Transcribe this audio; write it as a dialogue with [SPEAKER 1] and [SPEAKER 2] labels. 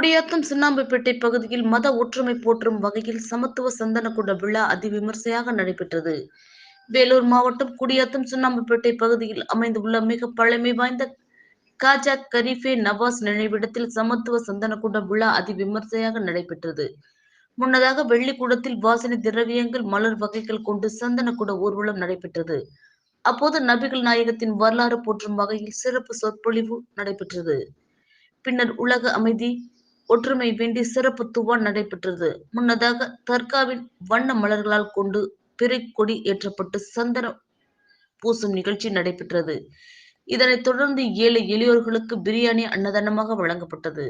[SPEAKER 1] குடியாத்தம் சுண்ணாம்புப்பேட்டை பகுதியில் மத ஒற்றுமை போற்றும் வகையில் சமத்துவ சந்தனக்கூட விழா அதிவிமர்சையாக நடைபெற்றது. வேலூர் மாவட்டம் குடியாத்தம் சுண்ணாம்புப்பேட்டை பகுதியில் அமைந்துள்ள மிக பழமை வாய்ந்த காஜா கரீஃபே நவாஸ் நினைவிடத்தில் சமத்துவ சந்தனக்கூட விழா அதிவிமர்சையாக நடைபெற்றது. முன்னதாக வெள்ளிக்கூடத்தில் வாசனை திரவியங்கள் மலர் வகைகள் கொண்டு சந்தனக்கூட ஊர்வலம் நடைபெற்றது. அப்போது நபிகள் நாயகத்தின் வரலாறு போற்றும் வகையில் சிறப்பு சொற்பொழிவு நடைபெற்றது. பின்னர் உலக அமைதி ஒற்றுமை வேண்டி சிறப்பு துவான் நடைபெற்றது. முன்னதாக தர்காவின் வண்ண மலர்களால் கொண்டு பிறை கொடி ஏற்றப்பட்டு சந்தன பூசும் நிகழ்ச்சி நடைபெற்றது. இதனைத் தொடர்ந்து ஏழை எளியோர்களுக்கு பிரியாணி அன்னதானமாக வழங்கப்பட்டது.